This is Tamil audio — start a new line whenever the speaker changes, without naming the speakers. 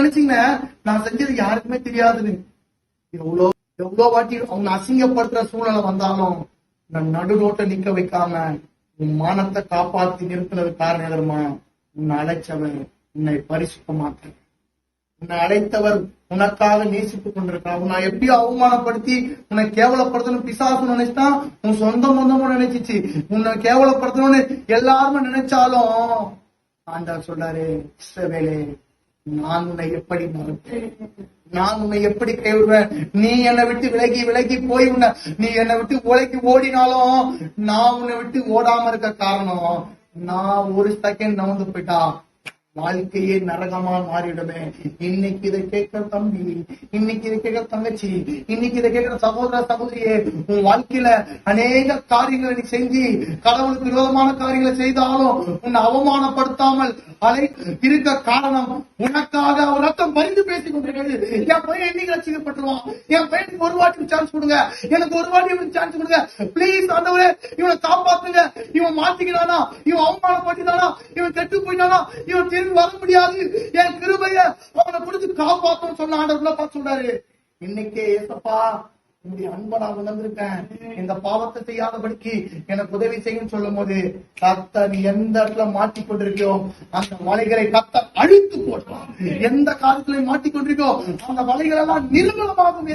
நினைச்சீங்கன்னா நான் செஞ்சது யாருக்குமே தெரியாதுன்னு. எவ்வளோ எவ்வளோ வாட்டி அவங்க அசிங்கப்படுத்துற சூழ்நிலை வந்தாலும் நான் நடுரோட்டை நிக்க வைக்காம உன் மானத்தை காப்பாத்தி நிறுத்தினது காரணம் உன்னை அழைச்சவன் உன்னை பரிசுத்தமாக்க உன்னை அழைத்தவர் உனக்காக நேசித்துக் கொண்டிருக்கா உன்னை எப்படியோ அவமானப்படுத்தி உன்னை கேவலப்படுத்தணும் பிசாசு நினைச்சிட்டான் உன் சொந்த மொந்தமும் நினைச்சிச்சு. உன்னை கேவலப்படுத்தணும்னு எல்லாருமே நினைச்சாலும் ஆண்டா சொல்றாரு இஸ்ரவேலே நான் உன்னை எப்படி மறப்பேன்? நான் உன்னை எப்படி கைவிடுவேன் நீ என்னை விட்டு விலகி விலகி போய் உன்னை நீ என்னை விட்டு உலகி ஓடினாலும் நான் உன்னை விட்டு ஓடாம இருக்க காரணம் நான் ஒரு செகண்ட் நவந்து போயிட்டா வாழ்க்கையே நரகமா மாறிடுமே. இன்னைக்கு இதை கேட்கிற தம்பி இன்னைக்கு இதை கேட்கிற தங்கச்சி இன்னைக்கு இதை கேட்கிற சகோதர சகோதரியே உன் வாழ்க்கையில அநேக காரியங்களை நீ செஞ்சு கடவுளுக்கு விரோதமான காரியங்களை செய்தாலும் உன்னை அவமானப்படுத்தாமல் அலை இருக்க காரணம் உனக்காக ஒரு ரத்தம் பறிந்து பேசிக் கொண்டிருக்கிறது. என் பையன் என்னைக்கு ரசிக்கப்பட்டுருவான் என் பையனுக்கு ஒரு வாட்டி சான்ஸ் கொடுங்க. எனக்கு ஒரு வாட்டி சான்ஸ் கொடுங்க. ப்ளீஸ் ஆண்டவரே இவனை காப்பாத்துங்க. இவன் மாத்திக்கிறானா இவன் அவமானப்பட்டுதானா இவன் கெட்டு போயிட்டானா? இவன் திரும்பி வர முடியாது. என் கிருபைய அவனை கொடுத்து காப்பாத்தும் சொன்ன ஆண்டவர்ல பார்த்து சொல்றாரு. இன்னைக்கே ஏசப்பா உங்களுடைய அன்பை நான் உணர்ந்திருக்கேன். இந்த பாவத்தை செய்யாதபடிக்கு எனக்கு உதவி செய்யும் சொல்லும் போது கத்த நீ எந்த இடத்துல மாட்டிக்கொண்டிருக்கியோ அந்த வலைகளை கத்த அழித்து போட்டான் எந்த காலத்துல மாட்டிக்கொண்டிருக்கோ அந்த வலைகள் எல்லாம் நிர்மலமாகும்